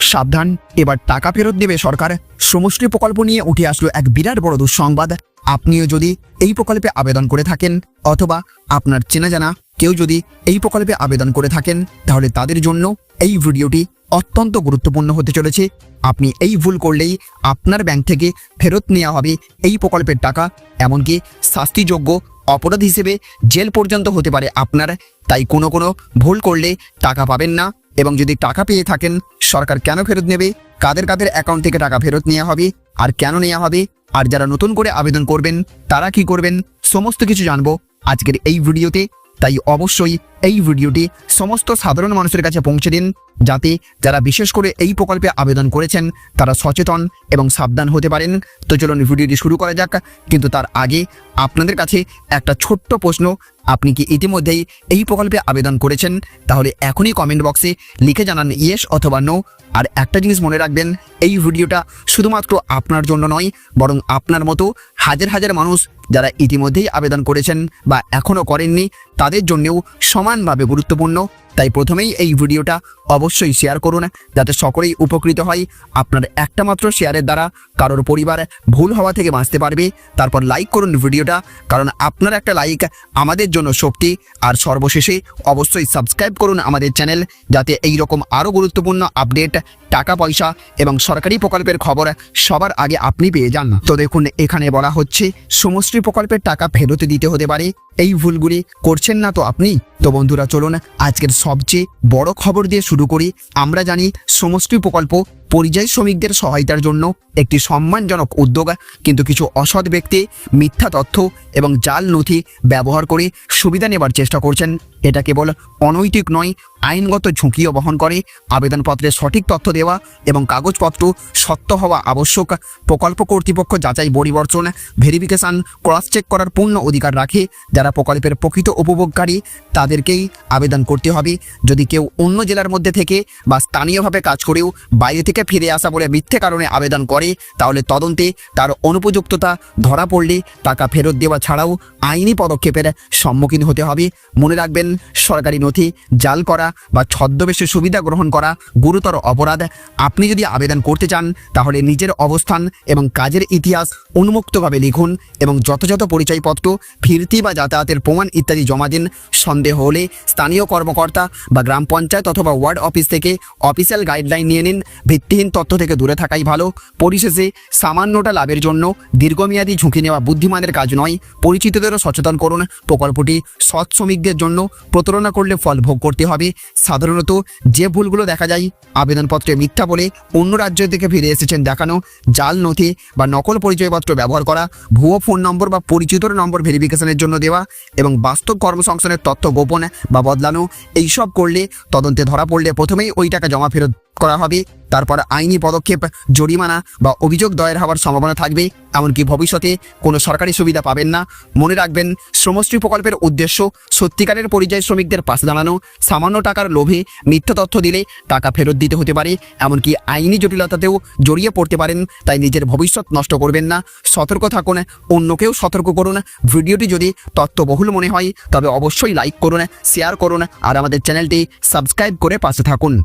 সাবধান। এবার টাকা ফেরত দেবে সরকার। সমষ্টি প্রকল্প নিয়ে উঠে আসলো এক বিরাট বড় দুঃসংবাদ। আপনিও যদি এই প্রকল্পে আবেদন করে থাকেন, অথবা আপনার চেনা জানা কেউ যদি এই প্রকল্পে আবেদন করে থাকেন, তাহলে তাদের জন্য এই ভিডিওটি অত্যন্ত গুরুত্বপূর্ণ হতে চলেছে। আপনি এই ভুল করলেই আপনার ব্যাংক থেকে ফেরত নেওয়া হবে এই প্রকল্পের টাকা। এমনকি শাস্তিযোগ্য অপরাধ হিসেবে জেল পর্যন্ত হতে পারে আপনার। তাই কোনো কোনো ভুল করলে টাকা পাবেন না। এবং যদি টাকা পেয়ে থাকেন, সরকার কেন ফেরত নেবে? কাদের কাদের অ্যাকাউন্ট থেকে টাকা ফেরত নেওয়া হবে? আর কেন নেওয়া হবে? আর যারা নতুন করে আবেদন করবেন, তারা কি করবেন? সমস্ত কিছু জানব আজকের এই ভিডিওতে তাই অবশ্যই এই ভিডিওটি সমস্ত সাধারণ মানুষের কাছে পৌঁছে দিন যাতে যারা বিশেষ করে এই প্রকল্পে আবেদন করেছেন, তারা সচেতন এবং সাবধান হতে পারেন। তো চলুন ভিডিওটি শুরু করা যাক। কিন্তু তার আগে আপনাদের কাছে একটা ছোট্ট প্রশ্ন। আপনি কি ইতিমধ্যেই এই প্রকল্পে আবেদন করেছেন? তাহলে এখনই কমেন্ট বক্সে লিখে জানান ইয়েস অথবা নো আর একটা জিনিস মনে রাখবেন, এই ভিডিওটা শুধুমাত্র আপনার জন্য নয়, বরং আপনার মতো হাজার হাজার মানুষ যারা ইতিমধ্যেই আবেদন করেছেন বা এখনও করেননি, তাদের জন্যেও সমানভাবে গুরুত্বপূর্ণ। তাই প্রথমেই এই ভিডিওটা অবশ্যই শেয়ার করুন, যাতে সকলেই উপকৃত হয় আপনার একটা মাত্র শেয়ারের দ্বারা। কারোর পরিবার ভুল হওয়া থেকে বাঁচতে পারবে, তারপর লাইক করুন ভিডিওটা, কারণ আপনার একটা লাইক আমাদের জন্য শক্তি, আর সর্বশেষে অবশ্যই সাবস্ক্রাইব করুন আমাদের চ্যানেল যাতে এই রকম আরও গুরুত্বপূর্ণ আপডেট টাকা পয়সা এবং সরকারি প্রকল্পের খবর সবার আগে আপনি পেয়ে যান। তো দেখুন, এখানে বলা হচ্ছে, সমষ্টি প্রকল্পের টাকা ফেরত দিতে হতে পারে, এই ভুলগুলি করছেন না তো আপনি? তো বন্ধুরা, চলুন আজকের সবচেয়ে বড় খবর দিয়ে শুরু করি। আমরা জানি সমষ্টি প্রকল্প পরিযায়ী শ্রমিকদের সহায়তার জন্য একটি সম্মানজনক উদ্যোগ, কিন্তু কিছু অসৎ ব্যক্তি মিথ্যা তথ্য এবং জাল নথি ব্যবহার করে সুবিধা নেবার চেষ্টা করছেন। এটা কেবল অনৈতিক নয়, আইনগত ঝুঁকিও বহন করে। আবেদনপত্রে সঠিক তথ্য দেওয়া এবং কাগজপত্র সত্য হওয়া আবশ্যক। প্রকল্প কর্তৃপক্ষ যাচাই পরিবর্তন ভেরিফিকেশন ক্রস চেক করার পূর্ণ অধিকার রাখে। যারা প্রকল্পের প্রকৃত উপভোগকারী, তাদেরকেই আবেদন করতে হবে। যদি কেউ অন্য জেলার মধ্যে থেকে বা স্থানীয়ভাবে কাজ করেও বাইরে থেকে ফিরে আসা বলে মিথ্যে কারণে আবেদন করে, তাহলে তদন্তে তার অনুপযুক্ততা ধরা পড়লে টাকা ফেরত দেওয়া ছাড়াও আইনি পদক্ষেপের সম্মুখীন হতে হবে। মনে রাখবেন, সরকারি নথি, জাল করা বা ছদ্মবেশে সুবিধা গ্রহণ করা গুরুতর অপরাধ। আপনি যদি আবেদন করতে চান, তাহলে নিজের অবস্থান এবং কাজের ইতিহাস উন্মুক্তভাবে লিখুন এবং যথাযথ পরিচয়পত্র ফিরতি বা যাতায়াতের প্রমাণ ইত্যাদি জমা দিন। সন্দেহ হলে স্থানীয় কর্মকর্তা বা গ্রাম পঞ্চায়েত অথবা ওয়ার্ড অফিস থেকে অফিসিয়াল গাইডলাইন নিয়ে নিন। ভিত্তিহীন তথ্য থেকে দূরে থাকাই ভালো। পরিশেষে সামান্যটা লাভের জন্য দীর্ঘমেয়াদী ঝুঁকি নেওয়া বুদ্ধিমানের কাজ নয়। পরিচিতদেরও সচেতন করুন। প্রকল্পটি সৎ শ্রমিকদের জন্য প্রতারণা করলে ফল ভোগ করতে হবে। সাধারণত যে ভুলগুলো দেখা যায়, আবেদনপত্রে মিথ্যা বলে অন্য রাজ্য থেকে ফিরে এসেছেন দেখানো, জাল নথি বা নকল পরিচয়পত্র ব্যবহার করা, ভুয়ো ফোন নম্বর বা পরিচিতর নম্বর ভেরিফিকেশনের জন্য দেওয়া এবং বাস্তব কর্মসংস্থানের তথ্য গোপন বা বদলানো, এইসব করলে তদন্তে ধরা পড়লে প্রথমেই ওই টাকা জমা ফেরত করা হবে। তারপর আইনি পদক্ষেপ, জরিমানা বা অভিযোগ দায়ের হওয়ার সম্ভাবনা থাকবে। এমনকি ভবিষ্যতে কোনো সরকারি সুবিধা পাবেন না। মনে রাখবেন, শ্রমশ্রী প্রকল্পের উদ্দেশ্য সত্যিকারের পরিযায়ী শ্রমিকদের পাশে দাঁড়ানো, সামান্য টাকার লোভে মিথ্যা তথ্য দিলে টাকা ফেরত দিতে হতে পারে। এমনকি আইনি জটিলতাতেও জড়িয়ে পড়তে পারেন, তাই নিজের ভবিষ্যৎ নষ্ট করবেন না। সতর্ক থাকুন, অন্যকেও সতর্ক করুন। ভিডিওটি যদি তথ্যবহুল মনে হয়, তবে অবশ্যই লাইক করুন শেয়ার করুন, আর আমাদের চ্যানেলটি সাবস্ক্রাইব করে পাশে থাকুন।